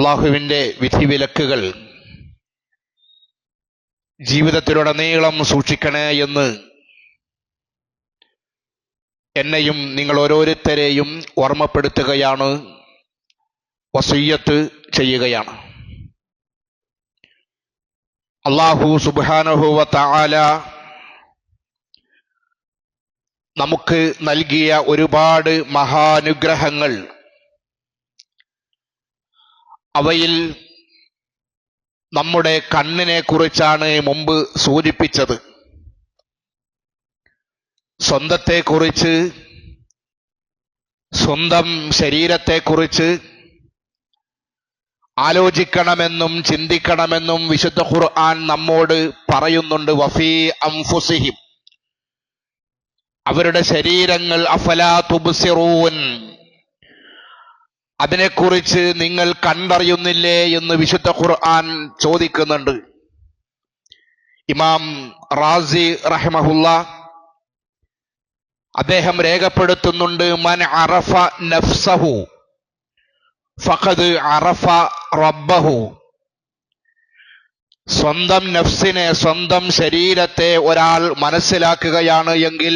അള്ളാഹുവിന്റെ വിധിവിലക്കുകൾ ജീവിതത്തിലുടനീളം സൂക്ഷിക്കണേ എന്ന് എന്നെയും നിങ്ങൾ ഓരോരുത്തരെയും ഓർമ്മപ്പെടുത്തുകയാണ് വസീയത്ത് ചെയ്യുകയാണ്. അള്ളാഹു സുബാനഹുവ താല നമുക്ക് നൽകിയ ഒരുപാട് മഹാനുഗ്രഹങ്ങൾ അവയിൽ നമ്മുടെ കണ്ണിനെ കുറിച്ചാണ് മുമ്പ് സൂചിപ്പിച്ചത്. സ്വന്തത്തെക്കുറിച്ച് സ്വന്തം ശരീരത്തെക്കുറിച്ച് ആലോചിക്കണമെന്നും ചിന്തിക്കണമെന്നും വിശുദ്ധ ഖുർആൻ നമ്മോട് പറയുന്നുണ്ട്. വഫീ അംഫുസിഹിം അവരുടെ ശരീരങ്ങൾ അഫലാ തുബ്സിറൂൻ. അതിനെക്കുറിച്ച് നിങ്ങൾ കണ്ടറിയുന്നില്ലേ എന്ന് വിശുദ്ധ ഖുർആൻ ചോദിക്കുന്നുണ്ട്. ഇമാം റാസി റഹ്മഹുല്ല അദ്ദേഹം രേഖപ്പെടുത്തുന്നുണ്ട് മൻ അറഫ നഫ്സഹു ഫഖദ് അറഫ റബ്ബഹു. സ്വന്തം നഫ്സിനെ സ്വന്തം ശരീരത്തെ ഒരാൾ മനസ്സിലാക്കുകയാണ് എങ്കിൽ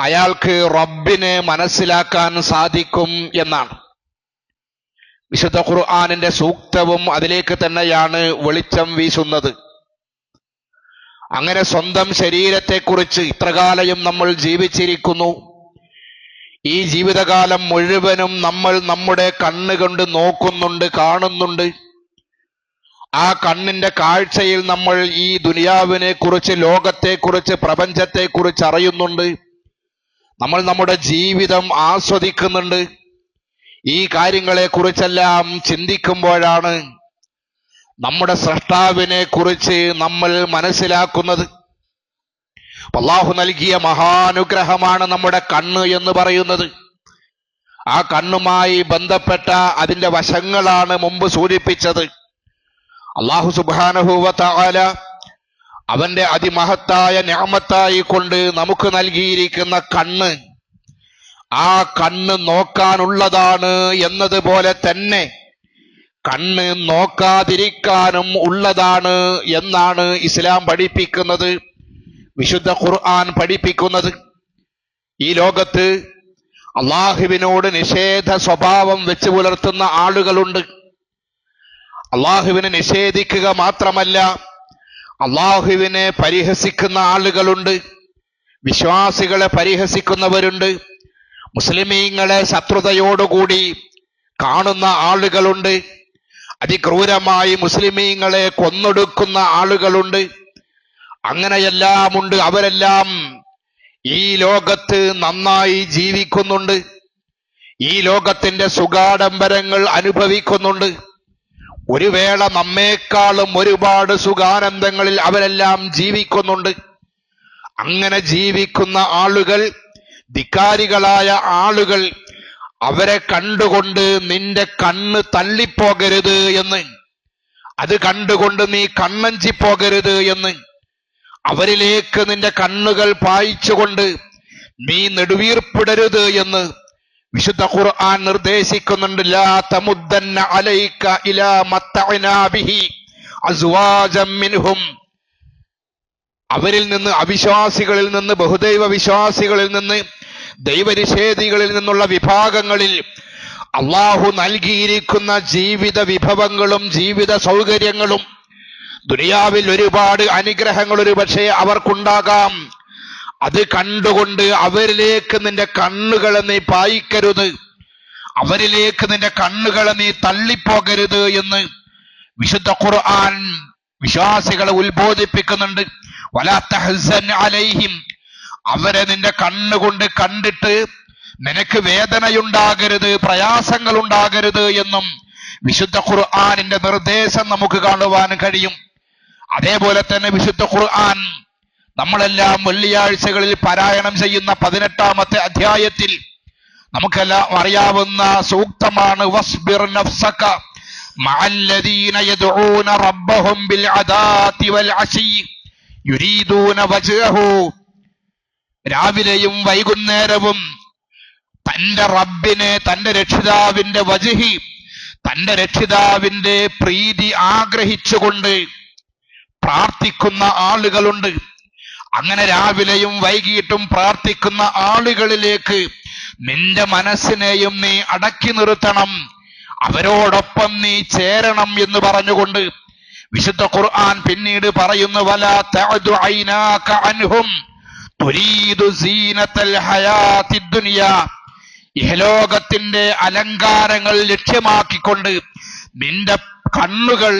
അയാൾക്ക് റബ്ബിനെ മനസ്സിലാക്കാൻ സാധിക്കും എന്നാണ്. വിശുദ്ധ ഖുർആാനിന്റെ സൂക്തവും അതിലേക്ക് തന്നെയാണ് വെളിച്ചം വീശുന്നത്. അങ്ങനെ സ്വന്തം ശരീരത്തെക്കുറിച്ച് ഇത്രകാലയും നമ്മൾ ജീവിച്ചിരിക്കുന്നു. ഈ ജീവിതകാലം മുഴുവനും നമ്മൾ നമ്മുടെ കണ്ണ് കൊണ്ട് നോക്കുന്നുണ്ട് കാണുന്നുണ്ട്. ആ കണ്ണിന്റെ കാഴ്ചയിൽ നമ്മൾ ഈ ദുനിയാവിനെ കുറിച്ച് ലോകത്തെക്കുറിച്ച് പ്രപഞ്ചത്തെക്കുറിച്ച് അറിയുന്നുണ്ട്. നമ്മൾ നമ്മുടെ ജീവിതം ആസ്വദിക്കുന്നുണ്ട്. ഈ കാര്യങ്ങളെ കുറിച്ചെല്ലാം ചിന്തിക്കുമ്പോഴാണ് നമ്മുടെ സൃഷ്ടാവിനെ കുറിച്ച് നമ്മൾ മനസ്സിലാക്കുന്നത്. അള്ളാഹു നൽകിയ മഹാനുഗ്രഹമാണ് നമ്മുടെ കണ്ണ് എന്ന് പറയുന്നത്. ആ കണ്ണുമായി ബന്ധപ്പെട്ട അതിന്റെ വശങ്ങളാണ് മുമ്പ് സൂചിപ്പിച്ചത്. അള്ളാഹു സുബാനഹുവല അവന്റെ അതിമഹത്തായ ഞാമത്തായി കൊണ്ട് നമുക്ക് നൽകിയിരിക്കുന്ന കണ്ണ് ആ കണ്ണ് നോക്കാനുള്ളതാണ് എന്നതുപോലെ തന്നെ കണ്ണ് നോക്കാതിരിക്കാനും ഉള്ളതാണ് എന്നാണ് ഇസ്ലാം പഠിപ്പിക്കുന്നത് വിശുദ്ധ ഖുർആൻ പഠിപ്പിക്കുന്നത്. ഈ ലോകത്ത് അള്ളാഹുവിനോട് നിഷേധ സ്വഭാവം വെച്ച് പുലർത്തുന്ന ആളുകളുണ്ട്. അള്ളാഹുവിനെ നിഷേധിക്കുക മാത്രമല്ല അള്ളാഹുവിനെ പരിഹസിക്കുന്ന ആളുകളുണ്ട്. വിശ്വാസികളെ പരിഹസിക്കുന്നവരുണ്ട്. മുസ്ലിമീങ്ങളെ ശത്രുതയോടുകൂടി കാണുന്ന ആളുകളുണ്ട്. അതിക്രൂരമായി മുസ്ലിമീങ്ങളെ കൊന്നൊടുക്കുന്ന ആളുകളുണ്ട്. അങ്ങനെയെല്ലാം ഉണ്ട് അവരെല്ലാം ഈ ലോകത്ത് നന്നായി ജീവിക്കുന്നുണ്ട്. ഈ ലോകത്തിന്റെ സുഖാഡംബരങ്ങൾ അനുഭവിക്കുന്നുണ്ട്. ഒരു വേള നമ്മേക്കാളും ഒരുപാട് സുഖാനന്ദങ്ങളിൽ അവരെല്ലാം ജീവിക്കുന്നുണ്ട്. അങ്ങനെ ജീവിക്കുന്ന ആളുകൾ ധിക്കാരികളായ ആളുകൾ അവരെ കണ്ടുകൊണ്ട് നിന്റെ കണ്ണ് തള്ളിപ്പോകരുത് എന്ന്. അത് കണ്ടുകൊണ്ട് നീ കണ്ണഞ്ചി പോകരുത് എന്ന്. അവരിലേക്ക് നിന്റെ കണ്ണുകൾ പായിച്ചുകൊണ്ട് നീ നെടുവീർപ്പിടരുത് എന്ന്. വിശുദ്ധ ഖുർആൻ നിർദ്ദേശിക്കുന്നുണ്ട് ലാ തമുദ്ദന്ന അലൈക ഇലാ മത്തഅനാ ബിഹി അസ്വാജം മിൻഹും. അവരിൽ നിന്ന് അവിശ്വാസികളിൽ നിന്ന് ബഹുദൈവ വിശ്വാസികളിൽ നിന്ന് ദൈവനിഷേധികളിൽ നിന്നുള്ള വിഭാഗങ്ങളിൽ അള്ളാഹു നൽകിയിരിക്കുന്ന ജീവിത വിഭവങ്ങളും ജീവിത സൗകര്യങ്ങളും ദുനിയാവിൽ ഒരുപാട് അനുഗ്രഹങ്ങൾ ഒരു പക്ഷേ അവർക്കുണ്ടാകാം. അത് കണ്ടുകൊണ്ട് അവരിലേക്ക് നിന്റെ കണ്ണുകളെ നീ പായിക്കരുത്. അവരിലേക്ക് നിന്റെ കണ്ണുകളെ നീ തള്ളിപ്പോകരുത് എന്ന് വിശുദ്ധ ഖുർആൻ വിശ്വാസികളെ ഉത്ബോധിപ്പിക്കുന്നുണ്ട്. അലൈഹിം. അവരെ നിന്റെ കണ്ണുകൊണ്ട് കണ്ടിട്ട് നിനക്ക് വേദനയുണ്ടാകരുത് പ്രയാസങ്ങൾ ഉണ്ടാകരുത് എന്നും വിശുദ്ധ ഖുർആാനിന്റെ നിർദ്ദേശം നമുക്ക് കാണുവാൻ കഴിയും. അതേപോലെ തന്നെ വിശുദ്ധ ഖുർആൻ നമ്മളെല്ലാം വെള്ളിയാഴ്ചകളിൽ പാരായണം ചെയ്യുന്ന പതിനെട്ടാമത്തെ അധ്യായത്തിൽ നമുക്കെല്ലാം അറിയാവുന്ന സൂക്തമാണ് വസ്ബിർ നഫ്സക مع الذين يدعون ربهم بالعداة والعشي يريدون وجهه രാവിലെയും വൈകുന്നേരവും തന്റെ റബ്ബിനെ തന്റെ രക്ഷിതാവിന്റെ വജഹി തന്റെ രക്ഷിതാവിന്റെ പ്രീതി ആഗ്രഹിച്ചുകൊണ്ട് പ്രാർത്ഥിക്കുന്ന ആളുകളുണ്ട് അങ്ങനെ രാവിലെയും വൈകിട്ടും പ്രാർത്ഥിക്കുന്ന ആളുകളിലേക്ക് നിന്റെ മനസ്സിനെയും നീ അടക്കി നിർത്തണം. അവരോടൊപ്പം നീ ചേരണം എന്ന് പറഞ്ഞുകൊണ്ട് വിശുദ്ധ ഖുർആൻ പിന്നീട് പറയുന്നു വല തഅദു ഐനാക അൻഹും തുരീദു ഇഹലോകത്തിന്റെ അലങ്കാരങ്ങൾ ലക്ഷ്യമാക്കിക്കൊണ്ട് നിന്റെ കണ്ണുകൾ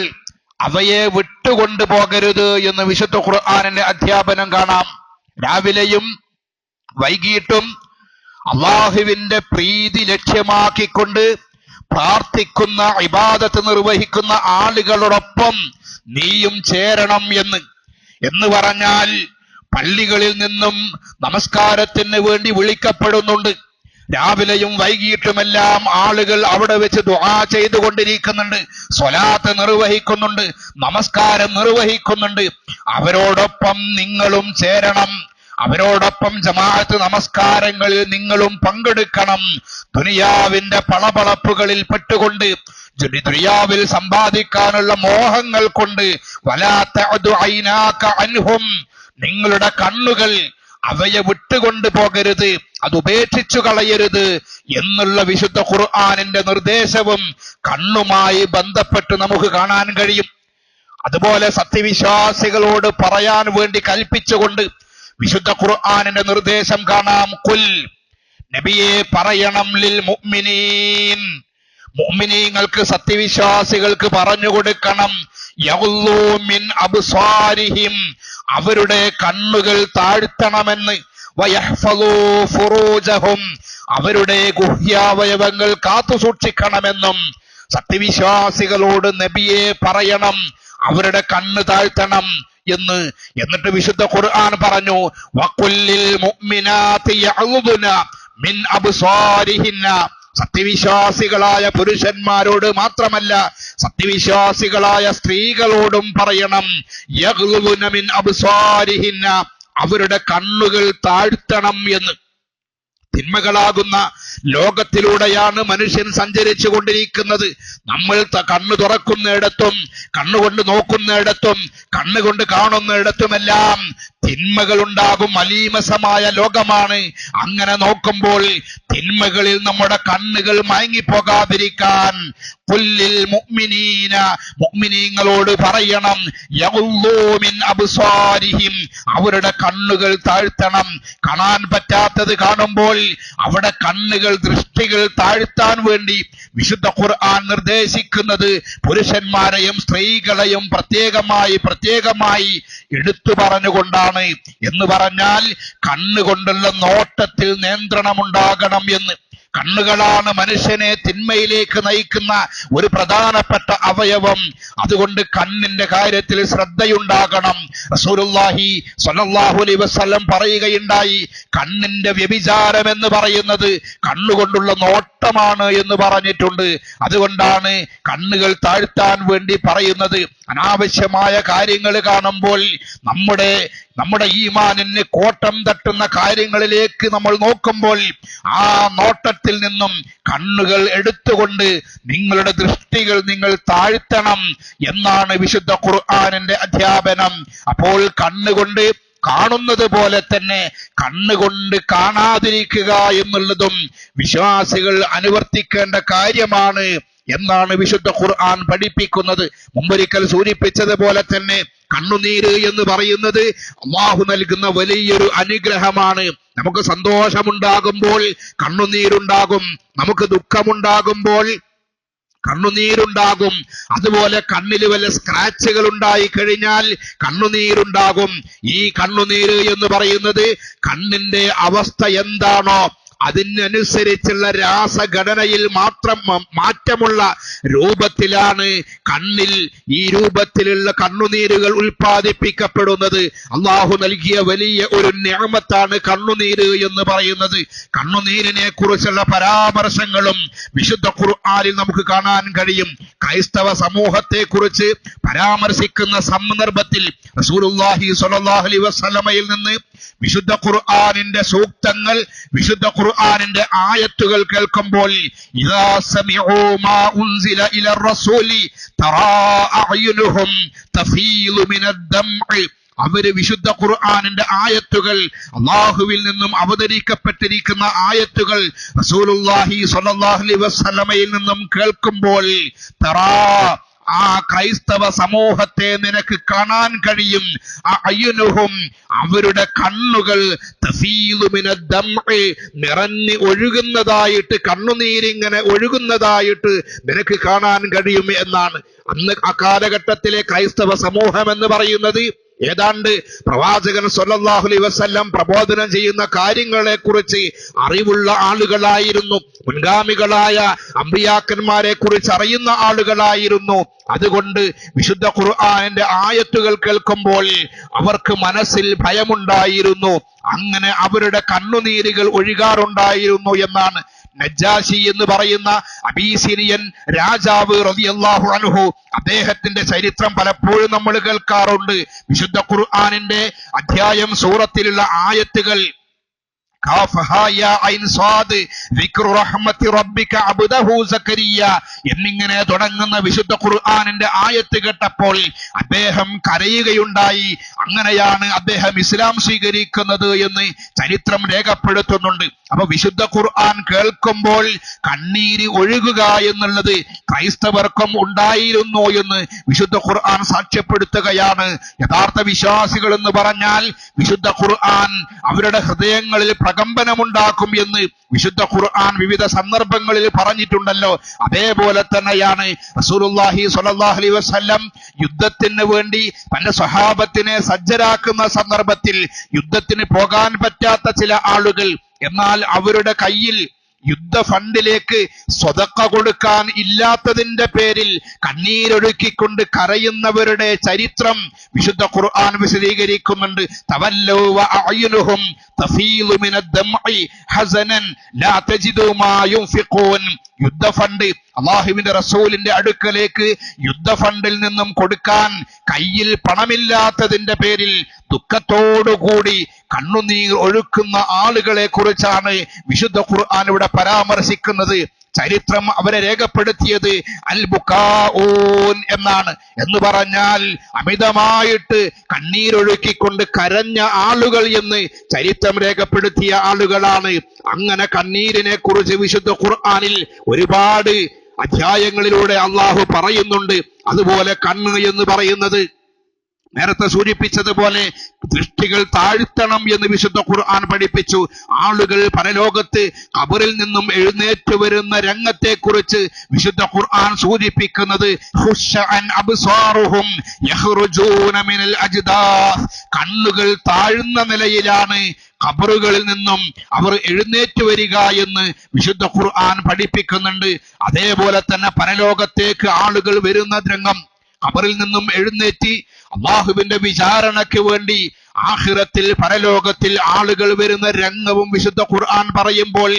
അവയെ വിട്ടുകൊണ്ടു പോകരുത് എന്ന് വിശുദ്ധ ഖുർആാനിന്റെ അധ്യാപനം കാണാം. രാവിലെയും വൈകിട്ടും അള്ളാഹുവിന്റെ പ്രീതി ലക്ഷ്യമാക്കിക്കൊണ്ട് പ്രാർത്ഥിക്കുന്ന ഇബാദത്ത് നിർവഹിക്കുന്ന ആളുകളോടൊപ്പം നീയും ചേരണം എന്ന്. എന്ന് പറഞ്ഞാൽ പള്ളികളിൽ നിന്നും നമസ്കാരത്തിന് വേണ്ടി വിളിക്കപ്പെടുന്നുണ്ട്. രാവിലെയും വൈകിട്ടുമെല്ലാം ആളുകൾ അവിടെ വെച്ച് ദുആ ചെയ്തുകൊണ്ടിരിക്കുന്നുണ്ട്. സ്വലാത്ത് നിർവഹിക്കുന്നുണ്ട്. നമസ്കാരം നിർവഹിക്കുന്നുണ്ട്. അവരോടൊപ്പം നിങ്ങളും ചേരണം. അവരോടൊപ്പം ജമാഅത്ത് നമസ്കാരങ്ങളിൽ നിങ്ങളും പങ്കെടുക്കണം. ദുനിയാവിന്റെ പളപളപ്പുകളിൽ പെട്ടുകൊണ്ട് ദുനിയാവിൽ സമ്പാദിക്കാനുള്ള മോഹങ്ങൾ കൊണ്ട് വലാത്ത അൻഹും നിങ്ങളുടെ കണ്ണുകൾ അവയെ വിട്ടുകൊണ്ടു പോകരുത്. അത് ഉപേക്ഷിച്ചു കളയരുത് എന്നുള്ള വിശുദ്ധ ഖുർആാനിന്റെ നിർദ്ദേശവും കണ്ണുമായി ബന്ധപ്പെട്ട് നമുക്ക് കാണാൻ കഴിയും. അതുപോലെ സത്യവിശ്വാസികളോട് പറയാൻ വേണ്ടി കൽപ്പിച്ചുകൊണ്ട് വിശുദ്ധ ഖുർആാനിന്റെ നിർദ്ദേശം കാണാം. കുൽ നബിയെ പറയണം ലിൽ മുഅ്മിനീൻ. മുഅ്മിനീങ്ങൾക്ക് സത്യവിശ്വാസികൾക്ക് പറഞ്ഞു കൊടുക്കണം. യഗ്ളൂ മിൻ അബ്സാരിഹിം. അവരുടെ കണ്ണുകൾ താഴ്ത്തണമെന്ന് അവരുടെ ഗുഹ്യാവയവങ്ങൾ കാത്തു സൂക്ഷിക്കണമെന്നും സത്യവിശ്വാസികളോട് നബിയെ പറയണം അവരുടെ കണ്ണ് താഴ്ത്തണം എന്ന്. എന്നിട്ട് വിശുദ്ധ ഖുർആൻ പറഞ്ഞു വഖുല്ലിൽ മുഅ്മിനാതി യഅ്ളുദുന മിൻ അബ്സാരിഹിന്ന. സത്യവിശ്വാസികളായ പുരുഷന്മാരോട് മാത്രമല്ല സത്യവിശ്വാസികളായ സ്ത്രീകളോടും പറയണം അവരുടെ കണ്ണുകൾ താഴ്ത്തണം എന്ന്. തിന്മകളാകുന്ന ലോകത്തിലൂടെയാണ് മനുഷ്യൻ സഞ്ചരിച്ചു കൊണ്ടിരിക്കുന്നത്. നമ്മൾ കണ്ണു തുറക്കുന്നിടത്തും കണ്ണുകൊണ്ട് നോക്കുന്നിടത്തും കണ്ണുകൊണ്ട് കാണുന്നിടത്തുമെല്ലാം തിന്മകൾ ഉണ്ടാകും അലീമസമായ ലോകമാണ്. അങ്ങനെ നോക്കുമ്പോൾ തിന്മകളിൽ നമ്മുടെ കണ്ണുകൾ മയങ്ങിപ്പോകാതിരിക്കാൻ പുല്ലിൽ മുഅ്മിനീന മുഅ്മിനീങ്ങളോട് പറയണം യൗലോമിൻ മിൻ അബ്സാരിഹിം അവരുടെ കണ്ണുകൾ താഴ്ത്തണം. കാണാൻ പറ്റാത്തത് കാണുമ്പോൾ അവിടെ കണ്ണുകൾ ദൃഷ്ടികൾ താഴ്ത്താൻ വേണ്ടി വിശുദ്ധ ഖുർആൻ നിർദ്ദേശിക്കുന്നത് പുരുഷന്മാരെയും സ്ത്രീകളെയും പ്രത്യേകമായി പ്രത്യേകമായി എടുത്തു പറഞ്ഞുകൊണ്ടാണ്. എന്ന് പറഞ്ഞാൽ കണ്ണുകൊണ്ടുള്ള നോട്ടത്തിൽ നിയന്ത്രണമുണ്ടാകണം എന്ന്. കണ്ണുകളാണ് മനുഷ്യനെ തിന്മയിലേക്ക് നയിക്കുന്ന ഒരു പ്രധാനപ്പെട്ട അവയവം. അതുകൊണ്ട് കണ്ണിന്റെ കാര്യത്തിൽ ശ്രദ്ധയുണ്ടാകണം. റസൂലുള്ളാഹി സ്വല്ലല്ലാഹു അലൈഹി വസല്ലം പറയുകയുണ്ടായി കണ്ണിന്റെ വ്യഭിചാരം എന്ന് പറയുന്നത് കണ്ണുകൊണ്ടുള്ള നോട്ടമാണ് എന്ന് പറഞ്ഞിട്ടുണ്ട്. അതുകൊണ്ടാണ് കണ്ണുകൾ താഴ്ത്താൻ വേണ്ടി പറയുന്നത്. അനാവശ്യമായ കാര്യങ്ങൾ കാണുമ്പോൾ നമ്മുടെ നമ്മുടെ ഈമാനിന് കോട്ടം തട്ടുന്ന കാര്യങ്ങളിലേക്ക് നമ്മൾ നോക്കുമ്പോൾ ആ നോട്ടത്തിൽ നിന്നും കണ്ണുകൾ എടുത്തുകൊണ്ട് നിങ്ങളുടെ ദൃഷ്ടികൾ നിങ്ങൾ താഴ്ത്തണം എന്നാണ് വിശുദ്ധ ഖുർആാനിന്റെ അധ്യാപനം. അപ്പോൾ കണ്ണുകൊണ്ട് കാണുന്നത് പോലെ തന്നെ കണ്ണുകൊണ്ട് കാണാതിരിക്കുക എന്നുള്ളതും വിശ്വാസികൾ അനുവർത്തിക്കേണ്ട കാര്യമാണ്. എന്നാണ് വിശുദ്ധ ഖുർആൻ പഠിപ്പിക്കുന്നത്. മുമ്പൊരിക്കൽ സൂചിപ്പിച്ചതുപോലെ തന്നെ കണ്ണുനീര് എന്ന് പറയുന്നത് അള്ളാഹു നൽകുന്ന വലിയൊരു അനുഗ്രഹമാണ്. നമുക്ക് സന്തോഷമുണ്ടാകുമ്പോൾ കണ്ണുനീരുണ്ടാകും. നമുക്ക് ദുഃഖമുണ്ടാകുമ്പോൾ കണ്ണുനീരുണ്ടാകും. അതുപോലെ കണ്ണിൽ വല്ല സ്ക്രാച്ചുകൾ ഉണ്ടായി കഴിഞ്ഞാൽ കണ്ണുനീരുണ്ടാകും. ഈ കണ്ണുനീര് എന്ന് പറയുന്നത് കണ്ണിന്റെ അവസ്ഥ എന്താണോ അതിനനുസരിച്ചുള്ള രാസഘടനയിൽ മാത്രം മാറ്റമുള്ള രൂപത്തിലാണ് കണ്ണിൽ ഈ രൂപത്തിലുള്ള കണ്ണുനീരുകൾ ഉൽപ്പാദിപ്പിക്കപ്പെടുന്നത്. അള്ളാഹു നൽകിയ വലിയ ഒരു ഞാമത്താണ് കണ്ണുനീര് എന്ന് പറയുന്നത്. കണ്ണുനീരിനെ കുറിച്ചുള്ള പരാമർശങ്ങളും വിശുദ്ധ ഖുർആനിൽ നമുക്ക് കാണാൻ കഴിയും. ക്രൈസ്തവ സമൂഹത്തെ കുറിച്ച് പരാമർശിക്കുന്ന സന്ദർഭത്തിൽ റസൂലുള്ളാഹി സ്വല്ലല്ലാഹു വസ്ലമയിൽ നിന്ന് വിശുദ്ധ ഖുർആാനിന്റെ സൂക്തങ്ങൾ വിശുദ്ധ ഖുർആനിന്റെ ആയത്തുകൾ കേൾക്കുമ്പോൾ അവർ വിശുദ്ധ ഖുർആാനിന്റെ ആയത്തുകൾ അള്ളാഹുവിൽ നിന്നും അവതരിക്കപ്പെട്ടിരിക്കുന്ന ആയത്തുകൾ റസൂലുള്ളാഹി സ്വല്ലല്ലാഹു അലൈഹി വസല്ലമയിൽ നിന്നും കേൾക്കുമ്പോൾ തറാ ആ ക്രൈസ്തവ സമൂഹത്തെ നിനക്ക് കാണാൻ കഴിയും. അയ്യനുഹും അവരുടെ കണ്ണുകൾ നിറഞ്ഞ് ഒഴുകുന്നതായിട്ട് കണ്ണുനീരിങ്ങനെ ഒഴുകുന്നതായിട്ട് നിനക്ക് കാണാൻ കഴിയും എന്നാണ്. അന്ന് ആ കാലഘട്ടത്തിലെ ക്രൈസ്തവ സമൂഹം എന്ന് പറയുന്നത് ഏതാണ്ട് പ്രവാചകൻ സൊല്ലാഹുലി വസല്ലം പ്രബോധനം ചെയ്യുന്ന കാര്യങ്ങളെ കുറിച്ച് അറിവുള്ള ആളുകളായിരുന്നു. മുൻഗാമികളായ അമ്പിയാക്കന്മാരെ കുറിച്ച് അറിയുന്ന ആളുകളായിരുന്നു. അതുകൊണ്ട് വിശുദ്ധ ഖുർആന്റെ ആയത്തുകൾ കേൾക്കുമ്പോൾ അവർക്ക് മനസ്സിൽ ഭയമുണ്ടായിരുന്നു. അങ്ങനെ അവരുടെ കണ്ണുനീരുകൾ ഒഴുകാറുണ്ടായിരുന്നു എന്നാണ് നജാശി എന്ന് പറയുന്ന അബീസിനിയൻ രാജാവ് റളിയല്ലാഹു അൻഹു അദ്ദേഹത്തിന്റെ ചരിത്രം പലപ്പോഴും നമ്മൾ കേൾക്കാറുണ്ട്. വിശുദ്ധ ഖുർആനിന്റെ അധ്യായം സൂറത്തിലുള്ള ആയത്തുകൾ എന്നിങ്ങനെ തുടങ്ങുന്ന വിശുദ്ധ ഖുർആാനിന്റെ ആയത്ത് കേട്ടപ്പോൾ അദ്ദേഹം കരയുകയുണ്ടായി. അങ്ങനെയാണ് അദ്ദേഹം ഇസ്ലാം സ്വീകരിക്കുന്നത് എന്ന് ചരിത്രം രേഖപ്പെടുത്തുന്നുണ്ട്. അപ്പൊ വിശുദ്ധ ഖുർആൻ കേൾക്കുമ്പോൾ കണ്ണീര് ഒഴുകുക എന്നുള്ളത് ക്രൈസ്തവർക്കും ഉണ്ടായിരുന്നു എന്ന് വിശുദ്ധ ഖുർആൻ സാക്ഷ്യപ്പെടുത്തുകയാണ്. യഥാർത്ഥ വിശ്വാസികൾ എന്ന് പറഞ്ഞാൽ വിശുദ്ധ ഖുർആൻ അവരുടെ ഹൃദയങ്ങളിൽ പ്രകമ്പനമുണ്ടാക്കും എന്ന് വിശുദ്ധ ഖുർആൻ വിവിധ സന്ദർഭങ്ങളിൽ പറഞ്ഞിട്ടുണ്ടല്ലോ. അതേപോലെ തന്നെയാണ് റസൂലുള്ളാഹി സ്വല്ലല്ലാഹു അലൈഹി വസല്ലം യുദ്ധത്തിന് വേണ്ടി തന്റെ സ്വഹാബത്തിനെ സജ്ജരാക്കുന്ന സന്ദർഭത്തിൽ യുദ്ധത്തിന് പോകാൻ പറ്റാത്ത ചില ആളുകൾ എന്നാൽ അവരുടെ കയ്യിൽ യുദ്ധ ഫണ്ടിലേക്ക് സ്വതക്ക കൊടുക്കാൻ ഇല്ലാത്തതിന്റെ പേരിൽ കണ്ണീരൊഴുക്കിക്കൊണ്ട് കരയുന്നവരുടെ ചരിത്രം വിശുദ്ധ ഖുർആൻ വിശദീകരിക്കുന്നുണ്ട്. തവല്ലൗ യുദ്ധ ഫണ്ട് അള്ളാഹുവിന്റെ റസൂലിന്റെ അടുക്കലേക്ക് യുദ്ധ ഫണ്ടിൽ നിന്നും കൊടുക്കാൻ കയ്യിൽ പണമില്ലാത്തതിന്റെ പേരിൽ ദുഃഖത്തോടുകൂടി കണ്ണുനീർ ഒഴുക്കുന്ന ആളുകളെ കുറിച്ചാണ് വിശുദ്ധ ഖുർആൻ ഇവിടെ പരാമർശിക്കുന്നത്. ചരിത്രം അവരെ രേഖപ്പെടുത്തിയത് എന്നാണ്. എന്ന് പറഞ്ഞാൽ അമിതമായിട്ട് കണ്ണീരൊഴുക്കിക്കൊണ്ട് കരഞ്ഞ ആളുകൾ എന്ന് ചരിത്രം രേഖപ്പെടുത്തിയ ആളുകളാണ്. അങ്ങനെ കണ്ണീരിനെ കുറിച്ച് വിശുദ്ധ ഖുർആാനിൽ ഒരുപാട് അധ്യായങ്ങളിലൂടെ അള്ളാഹു പറയുന്നുണ്ട്. അതുപോലെ കണ്ണ് എന്ന് പറയുന്നത് നേരത്തെ സൂചിപ്പിച്ചതുപോലെ ദൃഷ്ടികൾ താഴ്ത്തണം എന്ന് വിശുദ്ധ ഖുർആൻ പഠിപ്പിച്ചു. ആളുകൾ പരലോകത്ത് കബറിൽ നിന്നും എഴുന്നേറ്റ് വരുന്ന രംഗത്തെ കുറിച്ച് വിശുദ്ധ ഖുർആൻ സൂചിപ്പിക്കുന്നത് കണ്ണുകൾ താഴ്ന്ന നിലയിലാണ് ഖബറുകളിൽ നിന്നും അവർ എഴുന്നേറ്റ് വരിക എന്ന് വിശുദ്ധ ഖുർആൻ പഠിപ്പിക്കുന്നുണ്ട്. അതേപോലെ തന്നെ പരലോകത്തേക്ക് ആളുകൾ വരുന്ന രംഗം ഖബറിൽ നിന്നും എഴുന്നേറ്റ് അള്ളാഹുവിന്റെ വിചാരണയ്ക്ക് വേണ്ടി ആഖിറത്തിൽ പരലോകത്തിൽ ആളുകൾ വരുന്ന രംഗവും വിശുദ്ധ ഖുർആൻ പറയുമ്പോൾ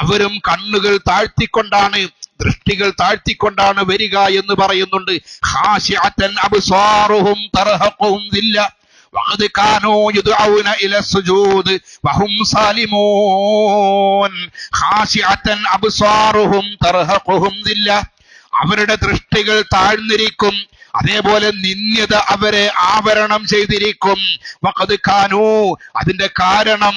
അവരും കണ്ണുകൾ താഴ്ത്തിക്കൊണ്ടാണ് ദൃഷ്ടികൾ താഴ്ത്തിക്കൊണ്ടാണ് വരിക എന്ന് പറയുന്നുണ്ട് ഖാശിഅത്തൻ അബ്സാറുഹും തർഹഖുഹും ദില്ല وقد كانوا يدعون إلى السجود وهم سالمون خاشعة أبصارهم ترهقهم ذلة അവരുടെ ദൃഷ്ടികൾ താഴ്ന്നിരിക്കും അതേപോലെ നിന്യത അവരെ ആവരണം ചെയ്തിരിക്കും. കാനൂ അതിന്റെ കാരണം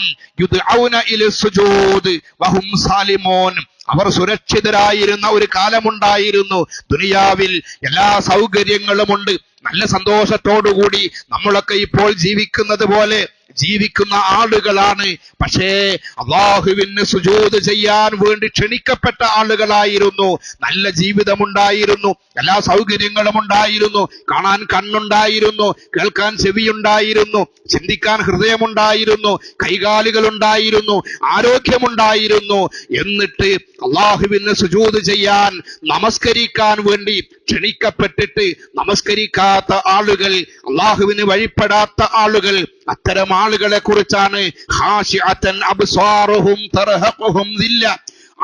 സാലിമോൻ. അവർ സുരക്ഷിതരായിരുന്ന ഒരു കാലമുണ്ടായിരുന്നു. ദുനിയാവിൽ എല്ലാ സൗകര്യങ്ങളുമുണ്ട്. നല്ല സന്തോഷത്തോടുകൂടി നമ്മളൊക്കെ ഇപ്പോൾ ജീവിക്കുന്നത് പോലെ ജീവിക്കുന്ന ആളുകളാണ്. പക്ഷേ അള്ളാഹുവിന് സുജൂത് ചെയ്യാൻ വേണ്ടി ക്ഷണിക്കപ്പെട്ട ആളുകളായിരുന്നു. നല്ല ജീവിതമുണ്ടായിരുന്നു. എല്ലാ സൗകര്യങ്ങളും ഉണ്ടായിരുന്നു. കാണാൻ കണ്ണുണ്ടായിരുന്നു. കേൾക്കാൻ ചെവിയുണ്ടായിരുന്നു. ചിന്തിക്കാൻ ഹൃദയമുണ്ടായിരുന്നു. കൈകാലുകൾ ഉണ്ടായിരുന്നു ആരോഗ്യമുണ്ടായിരുന്നു. എന്നിട്ട് അള്ളാഹുവിന് സുജൂത് ചെയ്യാൻ നമസ്കരിക്കാൻ വേണ്ടി ക്ഷണിക്കപ്പെട്ടിട്ട് നമസ്കരിക്കാത്ത ആളുകൾ അള്ളാഹുവിന് വഴിപ്പെടാത്ത ആളുകൾ അത്തരം ആളുകളെ കുറിച്ചാണ്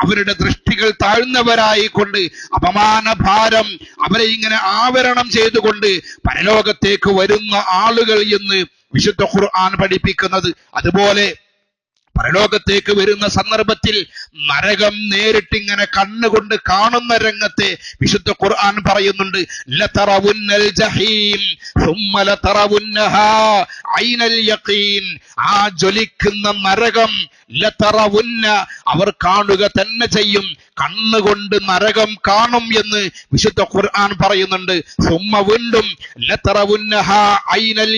അവരുടെ ദൃഷ്ടികൾ താഴ്ന്നവരായി കൊണ്ട് അപമാന ഭാരം അവരെ ഇങ്ങനെ ആവരണം ചെയ്തുകൊണ്ട് പരലോകത്തേക്ക് വരുന്ന ആളുകൾ എന്ന് വിശുദ്ധ ഖുർആൻ പഠിപ്പിക്കുന്നത്. അതുപോലെ പരലോകത്തേക്ക് വരുന്ന സന്ദർഭത്തിൽ നരകം നേരിട്ടിങ്ങനെ കണ്ണുകൊണ്ട് കാണുന്ന രംഗത്തെ വിശുദ്ധ ഖുർആൻ പറയുന്നുണ്ട് ആ ജ്വലിക്കുന്ന നരകം അവർ കാണുക തന്നെ ചെയ്യും. കണ്ണുകൊണ്ട് നരകം കാണും എന്ന് വിശുദ്ധ ഖുർആൻ പറയുന്നുണ്ട് സുമ്മ വീണ്ടും ഐനൽ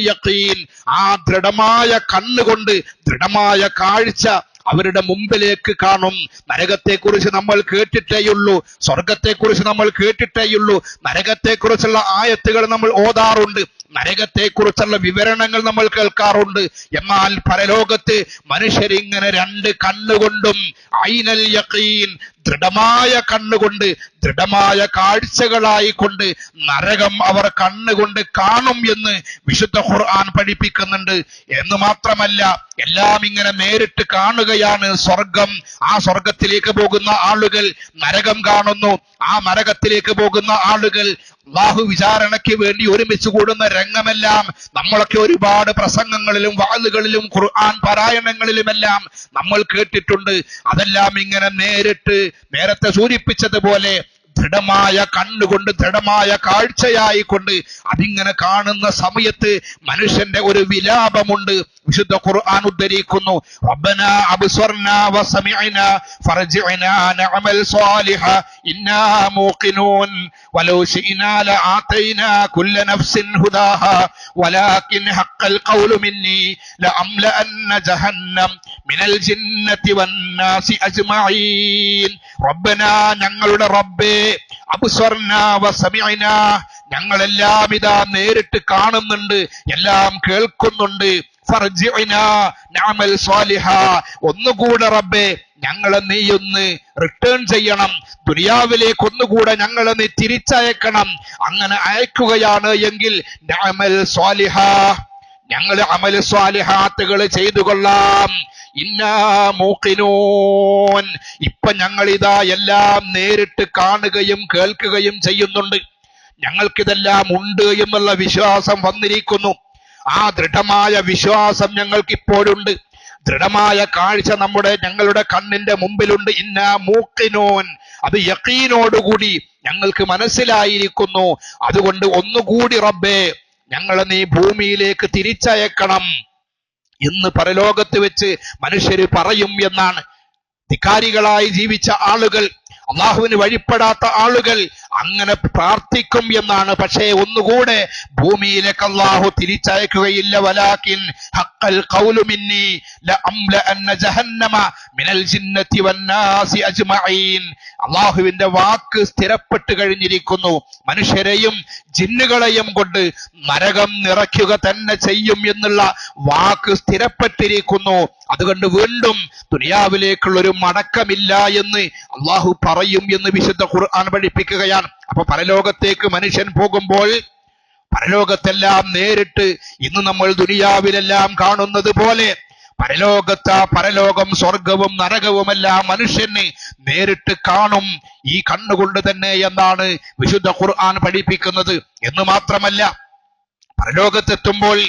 ആ ദൃഢമായ കണ്ണുകൊണ്ട് ദൃഢമായ കാഴ്ച അവരുടെ മുമ്പിലേക്ക് കാണും. നരകത്തെക്കുറിച്ച് നമ്മൾ കേട്ടിട്ടേയുള്ളൂ. സ്വർഗത്തെക്കുറിച്ച് നമ്മൾ കേട്ടിട്ടേയുള്ളൂ. നരകത്തെക്കുറിച്ചുള്ള ആയത്തുകൾ നമ്മൾ ഓതാറുണ്ട്. നരകത്തെക്കുറിച്ചുള്ള വിവരണങ്ങൾ നമ്മൾ കേൾക്കാറുണ്ട്. എന്നാൽ പരലോകത്ത് മനുഷ്യരിങ്ങനെ രണ്ട് കണ്ണുകൊണ്ടും ഐനൽ യഖീൻ ദൃഢമായ കണ്ണുകൊണ്ട് ദൃഢമായ കാഴ്ചകളായിക്കൊണ്ട് നരകം അവർ കണ്ണുകൊണ്ട് കാണും എന്ന് വിശുദ്ധ ഖുർആൻ പഠിപ്പിക്കുന്നുണ്ട്. എന്ന് മാത്രമല്ല എല്ലാം ഇങ്ങനെ നേരിട്ട് കാണുകയാണ് സ്വർഗം. ആ സ്വർഗത്തിലേക്ക് പോകുന്ന ആളുകൾ നരകം കാണുന്നു. ആ നരകത്തിലേക്ക് പോകുന്ന ആളുകൾ ബാഹു വിചാരണയ്ക്ക് വേണ്ടി ഒരുമിച്ച് കൂടുന്ന രംഗമെല്ലാം നമ്മളൊക്കെ ഒരുപാട് പ്രസംഗങ്ങളിലും വാളുകളിലും ഖുർആൻ പാരായണങ്ങളിലുമെല്ലാം നമ്മൾ കേട്ടിട്ടുണ്ട്. അതെല്ലാം ഇങ്ങനെ നേരിട്ട് നേരത്തെ സൂചിപ്പിച്ചതുപോലെ ദൃഢമായ കണ്ണുകൊണ്ട് ദൃഢമായ കാഴ്ചയായി കൊണ്ട് അതിങ്ങനെ കാണുന്ന സമയത്ത് മനുഷ്യന്റെ ഒരു വിലാപമുണ്ട്. വിശുദ്ധ ഖുർആൻ ഉദ്ധരിക്കുന്നു. ഇന്നാ മൂഖിനൂൻ വലൗ ഹുദാഹ വലാകിൻ ഹഖൽ ഖൗലു മിന്നി ലഅംലഅന്ന ജഹന്നം മിനൽ ജിന്നത്തി വന്നാസി റബ്ബന ഞങ്ങളുടെ റബ്ബേ ഞങ്ങളെല്ലാം ഇതാ നേരിട്ട് കാണുന്നുണ്ട് എല്ലാം കേൾക്കുന്നുണ്ട്. ഒന്നുകൂടെ റബ്ബേ ഞങ്ങളെ നീ ഒന്ന് റിട്ടേൺ ചെയ്യണം. ദുനിയാവിലേക്ക് ഒന്നുകൂടെ ഞങ്ങളെ നീ തിരിച്ചയക്കണം. അങ്ങനെ അയക്കുകയാണ് എങ്കിൽ ഞങ്ങൾ അമൽ സ്വാലിഹാത്തുകൾ ചെയ്തു കൊള്ളാം ഇപ്പൊ ഞങ്ങൾ ഇതാ എല്ലാം നേരിട്ട് കാണുകയും കേൾക്കുകയും ചെയ്യുന്നുണ്ട്. ഞങ്ങൾക്കിതെല്ലാം ഉണ്ട് എന്നുള്ള വിശ്വാസം വന്നിരിക്കുന്നു. ആ ദൃഢമായ വിശ്വാസം ഞങ്ങൾക്ക് ഇപ്പോഴുണ്ട് ദൃഢമായ കാഴ്ച നമ്മുടെ ഞങ്ങളുടെ കണ്ണിന്റെ മുമ്പിലുണ്ട്. ഇന്ന മൂക്കിനോൻ അത് യക്കീനോടുകൂടി ഞങ്ങൾക്ക് മനസ്സിലായിരിക്കുന്നു. അതുകൊണ്ട് ഒന്നുകൂടി റബ്ബേ ഞങ്ങളെ നീ ഭൂമിയിലേക്ക് തിരിച്ചയക്കണം. എന്ന് പരലോകത്ത് വെച്ച് മനുഷ്യര് പറയും എന്നാണ്. ധിക്കാരികളായി ജീവിച്ച ആളുകൾ അള്ളാഹുവിന് വഴിപ്പെടാത്ത ആളുകൾ അങ്ങനെ പ്രാർത്ഥിക്കും എന്നാണ്. പക്ഷേ ഒന്നുകൂടെ ഭൂമിയിലേക്ക് അള്ളാഹു തിരിച്ചയക്കുകയില്ല. വലാക്കിൻ ഹക്കൽ ഖൗലു മിന്നി അൻ ജഹന്നമ മിനൽ ജിന്നത്തി വന്നാസി അജ്മഈൻ. അള്ളാഹുവിന്റെ വാക്ക് സ്ഥിരപ്പെട്ട് കഴിഞ്ഞിരിക്കുന്നു. മനുഷ്യരെയും ജിന്നുകളെയും കൊണ്ട് നരകം നിറയ്ക്കുക തന്നെ ചെയ്യും എന്നുള്ള വാക്ക് സ്ഥിരപ്പെട്ടിരിക്കുന്നു. അതുകൊണ്ട് വീണ്ടും ദുനിയാവിലേക്കുള്ള ഒരു മടക്കമില്ല എന്ന് അള്ളാഹു പറയും എന്ന് വിശുദ്ധ ഖുർആൻ പഠിപ്പിക്കുകയാണ്. അപ്പൊ പരലോകത്തേക്ക് മനുഷ്യൻ പോകുമ്പോൾ പരലോകത്തെല്ലാം നേരിട്ട് ഇന്ന് നമ്മൾ ദുനിയാവിലെല്ലാം കാണുന്നത് പോലെ പരലോകത്ത പരലോകം സ്വർഗവും നരകവുമെല്ലാം മനുഷ്യന് നേരിട്ട് കാണും. ഈ കണ്ണുകൊണ്ട് തന്നെ എന്നാണ് വിശുദ്ധ ഖുർആൻ പഠിപ്പിക്കുന്നത്. എന്ന് മാത്രമല്ല പരലോകത്തെത്തുമ്പോൾ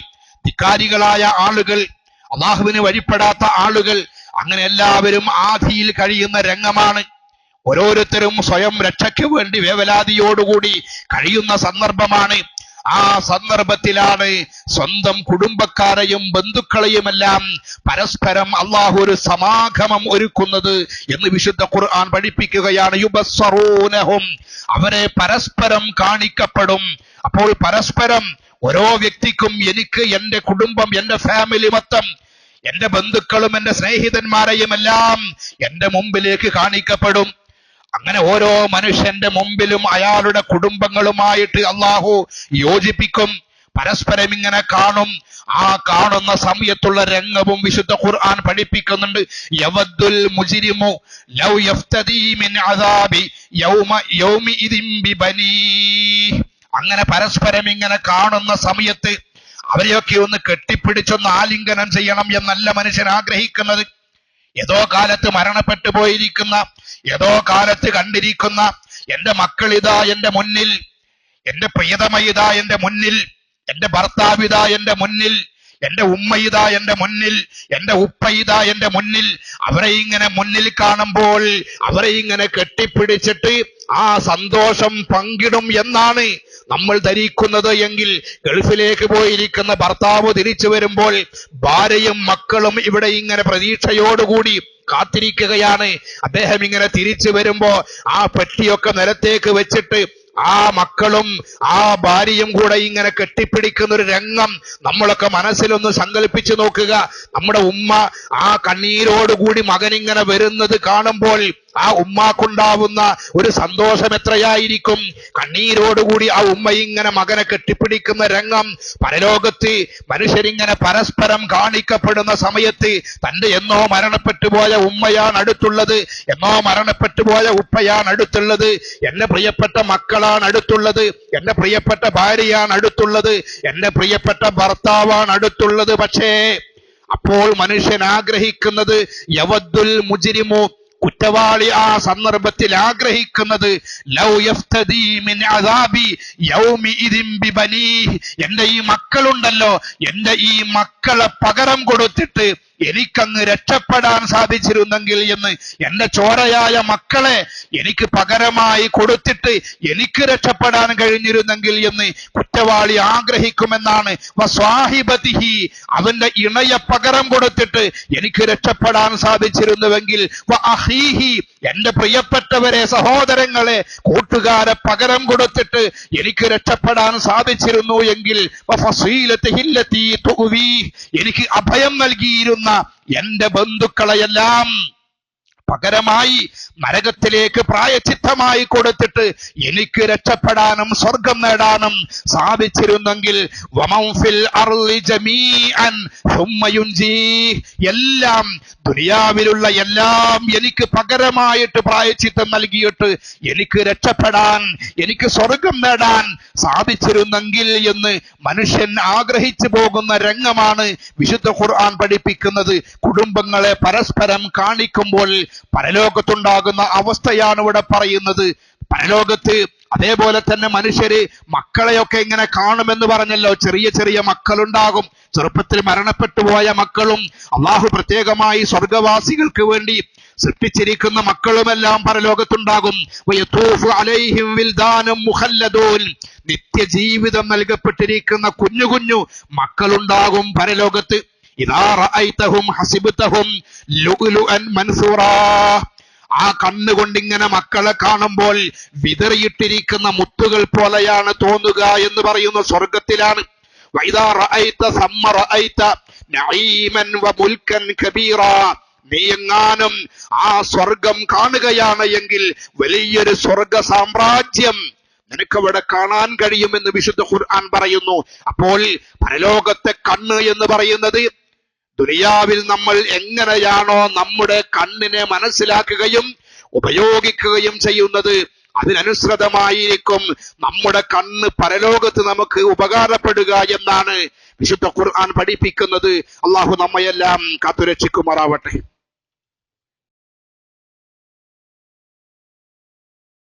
ധിക്കാരികളായ ആളുകൾ അള്ളാഹുവിന് വഴിപ്പെടാത്ത ആളുകൾ അങ്ങനെ എല്ലാവരും ആധിയിൽ കഴിയുന്ന രംഗമാണ്. ഓരോരുത്തരും സ്വയം രക്ഷയ്ക്ക് വേണ്ടി വേവലാതിയോടുകൂടി കഴിയുന്ന സന്ദർഭമാണ്. ആ സന്ദർഭത്തിലാണ് സ്വന്തം കുടുംബക്കാരെയും ബന്ധുക്കളെയുമെല്ലാം പരസ്പരം അള്ളാഹു ഒരു സമാഗമം ഒരുക്കുന്നത് എന്ന് വിശുദ്ധ ഖുർആൻ പഠിപ്പിക്കുകയാണ്. യുബസ്വറൂനഹും അവരെ പരസ്പരം കാണിക്കപ്പെടും. അപ്പോൾ പരസ്പരം ഓരോ വ്യക്തിക്കും എനിക്ക് എന്റെ കുടുംബം എന്റെ ഫാമിലി മൊത്തം എന്റെ ബന്ധുക്കളും എന്റെ സ്നേഹിതന്മാരെയും എല്ലാം എന്റെ മുമ്പിലേക്ക് കാണിക്കപ്പെടും. അങ്ങനെ ഓരോ മനുഷ്യന്റെ മുമ്പിലും അയാളുടെ കുടുംബങ്ങളുമായിട്ട് അള്ളാഹു യോജിപ്പിക്കും. പരസ്പരം ഇങ്ങനെ കാണും. ആ കാണുന്ന സമയത്തുള്ള രംഗവും വിശുദ്ധ ഖുർആൻ പഠിപ്പിക്കുന്നുണ്ട്. യവദ്ദുൽ മുജിരിമു ലൗ യഫ്തദീ മിൻ അദാബി യൗമ യൗമി ഇദിം ബിബനീ. അങ്ങനെ പരസ്പരം ഇങ്ങനെ കാണുന്ന സമയത്ത് അവരെയൊക്കെ ഒന്ന് കെട്ടിപ്പിടിച്ചൊന്ന് ആലിംഗനം ചെയ്യണം എന്നല്ല മനുഷ്യൻ ആഗ്രഹിക്കുന്നത്. ഏതോ കാലത്ത് മരണപ്പെട്ടു പോയിരിക്കുന്ന ഏതോ കാലത്ത് കണ്ടിരിക്കുന്ന എന്റെ മക്കൾ ഇതാ എന്റെ മുന്നിൽ എന്റെ പ്രിയതമ ഇതാ എന്റെ മുന്നിൽ എന്റെ ഭർത്താവ് ഇതാ എന്റെ മുന്നിൽ എന്റെ ഉമ്മ ഇതാ എന്റെ മുന്നിൽ എന്റെ ഉപ്പ ഇതാ എന്റെ മുന്നിൽ. അവരെ ഇങ്ങനെ മുന്നിൽ കാണുമ്പോൾ അവരെ ഇങ്ങനെ കെട്ടിപ്പിടിച്ചിട്ട് ആ സന്തോഷം പങ്കിടും എന്നാണ് നമ്മൾ ധരിക്കുന്നത് എങ്കിൽ ഗൾഫിലേക്ക് പോയിരിക്കുന്ന ഭർത്താവ് തിരിച്ചു വരുമ്പോൾ ഭാര്യയും മക്കളും ഇവിടെ ഇങ്ങനെ പ്രതീക്ഷയോടുകൂടി കാത്തിരിക്കുകയാണ്. അദ്ദേഹം ഇങ്ങനെ തിരിച്ചു വരുമ്പോ ആ പെട്ടിയൊക്കെ നിലത്തേക്ക് വെച്ചിട്ട് ആ മക്കളും ആ ഭാര്യയും കൂടെ ഇങ്ങനെ കെട്ടിപ്പിടിക്കുന്ന ഒരു രംഗം നമ്മളൊക്കെ മനസ്സിലൊന്ന് സങ്കല്പിച്ചു നോക്കുക. നമ്മുടെ ഉമ്മ ആ കണ്ണീരോടുകൂടി മകനിങ്ങനെ വരുന്നത് കാണുമ്പോൾ ആ ഉമ്മാക്കുണ്ടാവുന്ന ഒരു സന്തോഷം എത്രയായിരിക്കും? കണ്ണീരോടുകൂടി ആ ഉമ്മ ഇങ്ങനെ മകനെ കെട്ടിപ്പിടിക്കുന്ന രംഗം പരലോകത്ത് മനുഷ്യരിങ്ങനെ പരസ്പരം കാണിക്കപ്പെടുന്ന സമയത്ത് തന്റെ എന്നോ മരണപ്പെട്ടു പോയ ഉമ്മയാണ് അടുത്തുള്ളത് എന്നോ മരണപ്പെട്ടു പോയ ഉപ്പയാണ് അടുത്തുള്ളത് എന്റെ പ്രിയപ്പെട്ട മക്കളാണ് അടുത്തുള്ളത് എന്റെ പ്രിയപ്പെട്ട ഭാര്യയാണ് അടുത്തുള്ളത് എന്റെ പ്രിയപ്പെട്ട ഭർത്താവാണ് അടുത്തുള്ളത്. പക്ഷേ അപ്പോൾ മനുഷ്യൻ ആഗ്രഹിക്കുന്നത് യവദ്ദുൽ മുജിരിമു കുറ്റവാളി ആ സന്ദർഭത്തിൽ ആഗ്രഹിക്കുന്നത് എന്റെ ഈ മക്കളുണ്ടല്ലോ എന്റെ ഈ മക്കളെ പകരം കൊടുത്തിട്ട് എനിക്കങ്ങ് രക്ഷപ്പെടാൻ സാധിച്ചിരുന്നെങ്കിൽ എന്ന് എന്റെ ചോരയായ മക്കളെ എനിക്ക് പകരമായി കൊടുത്തിട്ട് എനിക്ക് രക്ഷപ്പെടാൻ കഴിഞ്ഞിരുന്നെങ്കിൽ എന്ന് കുറ്റവാളി ആഗ്രഹിക്കുമെന്നാണ്. അവന്റെ ഇണയെ പകരം കൊടുത്തിട്ട് എനിക്ക് രക്ഷപ്പെടാൻ സാധിച്ചിരുന്നുവെങ്കിൽ എന്റെ പ്രിയപ്പെട്ടവരെ സഹോദരങ്ങളെ കൂട്ടുകാരെ പകരം കൊടുത്തിട്ട് എനിക്ക് രക്ഷപ്പെടാൻ സാധിച്ചിരുന്നു എങ്കിൽ എനിക്ക് അഭയം നൽകിയിരുന്ന എന്റെ ബന്ധുക്കളെയെല്ലാം പകരമായി നരകത്തിലേക്ക് പ്രായച്ചിത്തമായി കൊടുത്തിട്ട് എനിക്ക് രക്ഷപ്പെടാനും സ്വർഗം നേടാനും സാധിച്ചിരുന്നെങ്കിൽ. എല്ലാം ദുനിയാവിലുള്ള എല്ലാം എനിക്ക് പകരമായിട്ട് പ്രായച്ചിത്തം നൽകിയിട്ട് എനിക്ക് രക്ഷപ്പെടാൻ എനിക്ക് സ്വർഗം നേടാൻ സാധിച്ചിരുന്നെങ്കിൽ എന്ന് മനുഷ്യൻ ആഗ്രഹിച്ചു പോകുന്ന രംഗമാണ് വിശുദ്ധ ഖുർആൻ പഠിപ്പിക്കുന്നത്. കുടുംബങ്ങളെ പരസ്പരം കാണിക്കുമ്പോൾ പരലോകത്തുണ്ടാകുന്ന അവസ്ഥയാണ് ഇവിടെ പറയുന്നത്. പരലോകത്ത് അതേപോലെ തന്നെ മനുഷ്യര് മക്കളെയൊക്കെ ഇങ്ങനെ കാണുമെന്ന് പറഞ്ഞല്ലോ. ചെറിയ ചെറിയ മക്കളുണ്ടാകും. ചെറുപ്പത്തിൽ മരണപ്പെട്ടു പോയ മക്കളും അള്ളാഹു പ്രത്യേകമായി സ്വർഗവാസികൾക്ക് വേണ്ടി സൃഷ്ടിച്ചിരിക്കുന്ന മക്കളുമെല്ലാം പരലോകത്തുണ്ടാകും. നിത്യജീവിതം നൽകപ്പെട്ടിരിക്കുന്ന കുഞ്ഞു കുഞ്ഞു മക്കളുണ്ടാകും പരലോകത്ത്. ആ കണ്ണുകൊണ്ട് ഇങ്ങനെ മക്കളെ കാണുമ്പോൾ വിതറിയിട്ടിരിക്കുന്ന മുത്തുകൾ പോലെയാണ് തോന്നുക എന്ന് പറയുന്ന സ്വർഗത്തിലാണ് വൈദാ റഅയ്ത സമ്മ റഅയ്ത നഈമൻ വമുൽക്കൻ കബീറാ. നീ എങ്ങാനും ആ സ്വർഗം കാണുകയാണ് എങ്കിൽ വലിയൊരു സ്വർഗ സാമ്രാജ്യം നിനക്കവിടെ കാണാൻ കഴിയുമെന്ന് വിശുദ്ധ ഖുർആൻ പറയുന്നു. അപ്പോൾ പരലോകത്തെ കണ്ണ് എന്ന് പറയുന്നത് ദുനിയാവിൽ നമ്മൾ എങ്ങനെയാണോ നമ്മുടെ കണ്ണിനെ മനസ്സിലാക്കുകയും ഉപയോഗിക്കുകയും ചെയ്യുന്നത് അതിനനുസൃതമായിരിക്കും നമ്മുടെ കണ്ണ് പരലോകത്ത് നമുക്ക് ഉപകാരപ്പെടുക എന്നാണ് വിശുദ്ധ ഖുർആൻ പഠിപ്പിക്കുന്നത്. അള്ളാഹു നമ്മയെല്ലാം കാത്തുരക്ഷിക്കുമാറാവട്ടെ.